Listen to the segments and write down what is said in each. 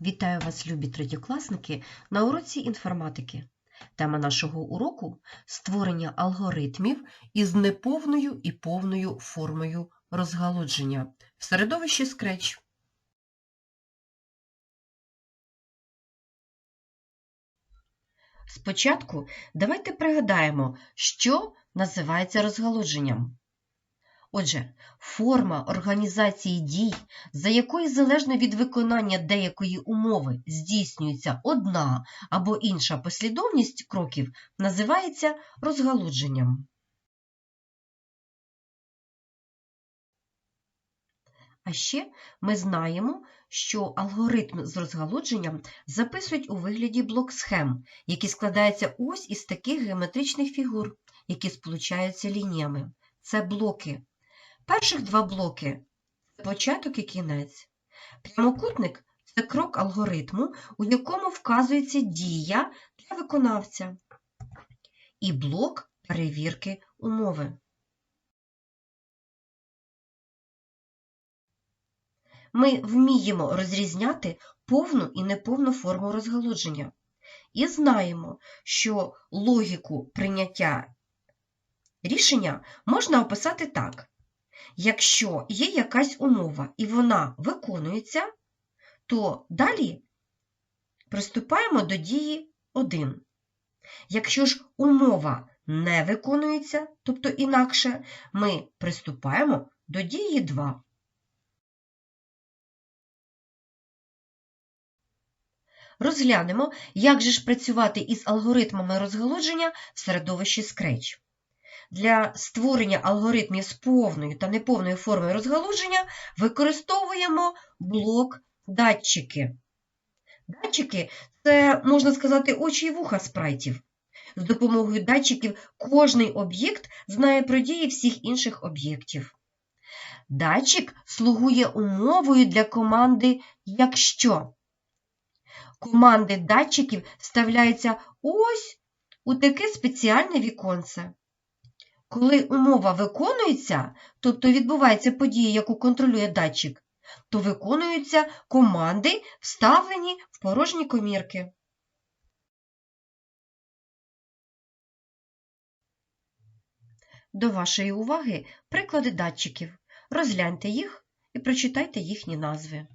Вітаю вас, любі третьокласники, на уроці інформатики. Тема нашого уроку створення алгоритмів із неповною і повною формою розгалудження в середовищі Scratch. Спочатку давайте пригадаємо, що називається розгалудженням. Отже, форма організації дій, за якою залежно від виконання деякої умови здійснюється одна або інша послідовність кроків, називається розгалудженням. А ще ми знаємо, що алгоритм з розгалудженням записують у вигляді блок-схем, які складаються ось із таких геометричних фігур, які сполучаються лініями. Це блоки. Перших два блоки початок і кінець. Прямокутник це крок алгоритму, у якому вказується дія для виконавця. І блок перевірки умови. Ми вміємо розрізняти повну і неповну форму розгалудження. І знаємо, що логіку прийняття рішення можна описати так. Якщо є якась умова і вона виконується, то далі приступаємо до дії 1. Якщо ж умова не виконується, тобто інакше, ми приступаємо до дії 2. Розглянемо, як же ж працювати із алгоритмами розгалудження в середовищі Scratch. Для створення алгоритмів з повною та неповною формою розгалудження використовуємо блок датчики. Датчики це, можна сказати, очі і вуха спрайтів. З допомогою датчиків кожний об'єкт знає про дії всіх інших об'єктів. Датчик слугує умовою для команди «якщо». Команди датчиків вставляються ось у таке спеціальне віконце. Коли умова виконується, тобто відбувається подія, яку контролює датчик, то виконуються команди, вставлені в порожні комірки. До вашої уваги приклади датчиків. Розгляньте їх і прочитайте їхні назви.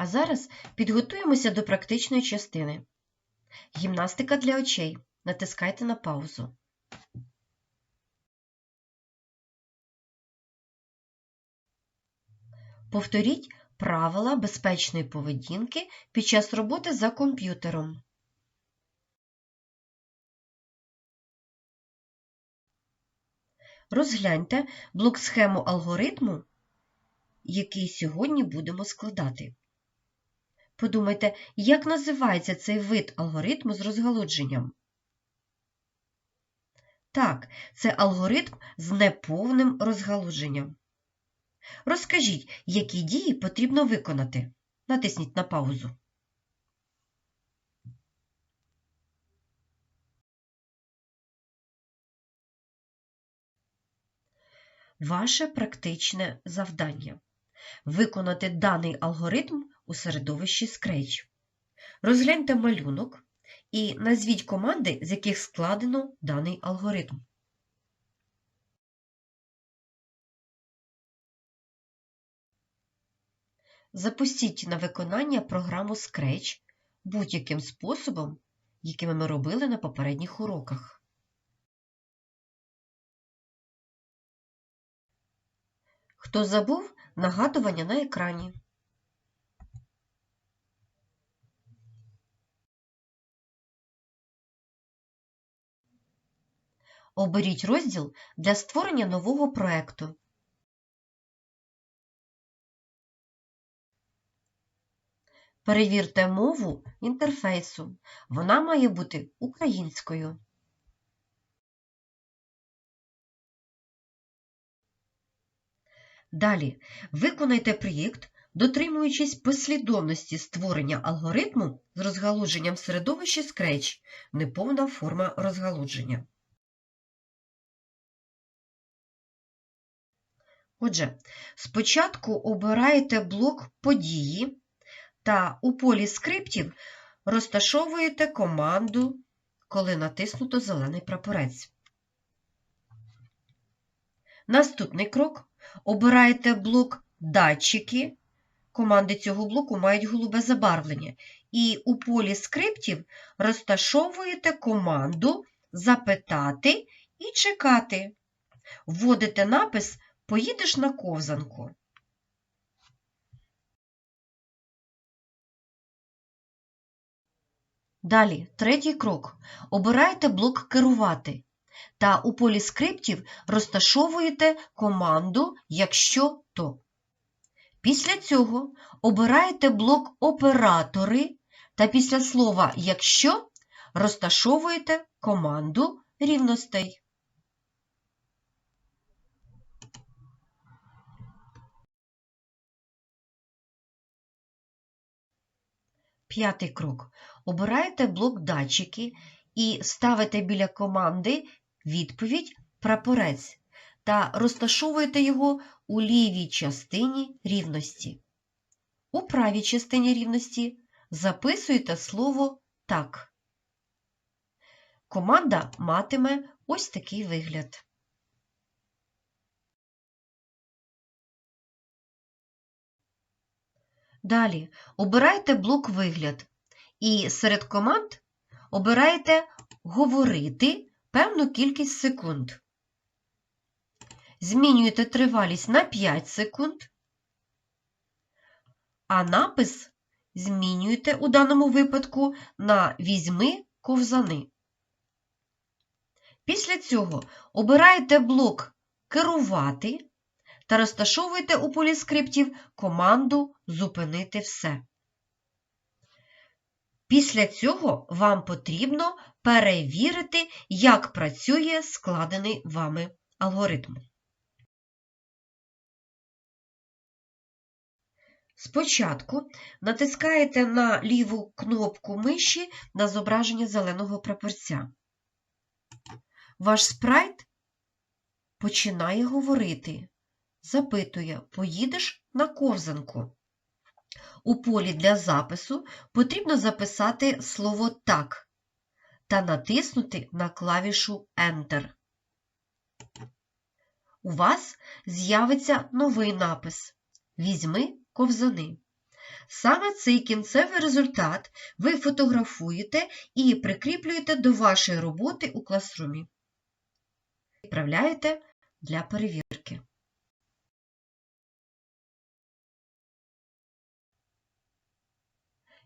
А зараз підготуємося до практичної частини. Гімнастика для очей. Натискайте на паузу. Повторіть правила безпечної поведінки під час роботи за комп'ютером. Розгляньте блок-схему алгоритму, який сьогодні будемо складати. Подумайте, як називається цей вид алгоритму з розгалудженням? Так, це алгоритм з неповним розгалудженням. Розкажіть, які дії потрібно виконати. Натисніть на паузу. Ваше практичне завдання виконати даний алгоритм у середовищі Scratch. Розгляньте малюнок і назвіть команди, з яких складено даний алгоритм. Запустіть на виконання програму Scratch будь-яким способом, якими ми робили на попередніх уроках. Хто забув нагадування на екрані? Оберіть розділ для створення нового проекту. Перевірте мову інтерфейсу. Вона має бути українською. Далі виконайте проєкт дотримуючись послідовності створення алгоритму з розгалудженням в середовищі Scratch, неповна форма розгалудження. Отже, спочатку обираєте блок події та у полі скриптів розташовуєте команду, коли натиснуто зелений прапорець. Наступний крок обираєте блок датчики. Команди цього блоку мають голубе забарвлення. І у полі скриптів розташовуєте команду запитати і чекати. Вводите напис Поїдеш на ковзанку. Далі, третій крок. Обираєте блок Керувати та у полі скриптів розташовуєте команду Якщо то. Після цього обираєте блок Оператори та після слова Якщо розташовуєте команду рівностей. П'ятий крок. Обираєте блок датчики і ставите біля команди відповідь прапорець та розташовуєте його у лівій частині рівності. У правій частині рівності записуєте слово так. Команда матиме ось такий вигляд. Далі обирайте блок вигляд і серед команд обираєте говорити певну кількість секунд. Змінюєте тривалість на 5 секунд, а напис змінюєте у даному випадку на візьми ковзани. Після цього обираєте блок керувати та розташовуєте у полі скриптів команду Зупинити все. Після цього вам потрібно перевірити, як працює складений вами алгоритм. Спочатку натискаєте на ліву кнопку миші на зображення зеленого прапорця. Ваш спрайт починає говорити. Запитує, поїдеш на ковзанку. У полі для запису потрібно записати слово так та натиснути на клавішу Enter. У вас з'явиться новий напис Візьми ковзани. Саме цей кінцевий результат ви фотографуєте і прикріплюєте до вашої роботи у класрумі. Відправляєте для перевірки.